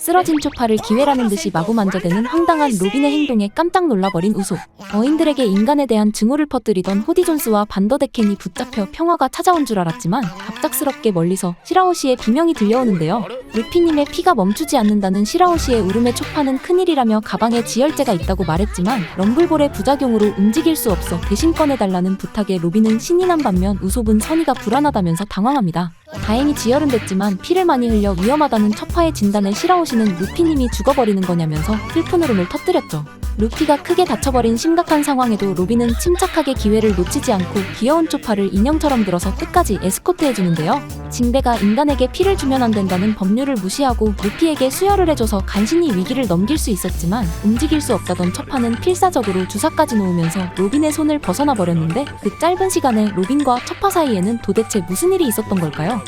쓰러진 초파를 기회라는 듯이 마구 만져대는 황당한 로빈의 행동에 깜짝 놀라버린 우소. 어인들에게 인간에 대한 증오를 퍼뜨리던 호디 존스와 반더데켄이 붙잡혀 평화가 찾아온 줄 알았지만 갑작스럽게 멀리서 시라오시의 비명이 들려오는데요. 루피님의 피가 멈추지 않는다는 시라오시의 울음의 초파는 큰일이라며 가방에 지혈제가 있다고 말했지만 럼블볼의 부작용으로 움직일 수 없어 대신 꺼내달라는 부탁에 로빈은 신이 난 반면 우솝은 선의가 불안하다면서 당황합니다. 다행히 지혈은 됐지만 피를 많이 흘려 위험하다는 첩파의 진단에 시라오시는 루피님이 죽어버리는 거냐면서 슬픈 울음을 터뜨렸죠. 루피가 크게 다쳐버린 심각한 상황에도 로빈은 침착하게 기회를 놓치지 않고 귀여운 초파를 인형처럼 들어서 끝까지 에스코트해주는데요. 징대가 인간에게 피를 주면 안 된다는 법률을 무시하고 루피에게 수혈을 해줘서 간신히 위기를 넘길 수 있었지만 움직일 수 없다던 첩파는 필사적으로 주사까지 놓으면서 로빈의 손을 벗어나 버렸는데 그 짧은 시간에 로빈과 첩파 사이에는 도대체 무슨 일이 있었던 걸까요?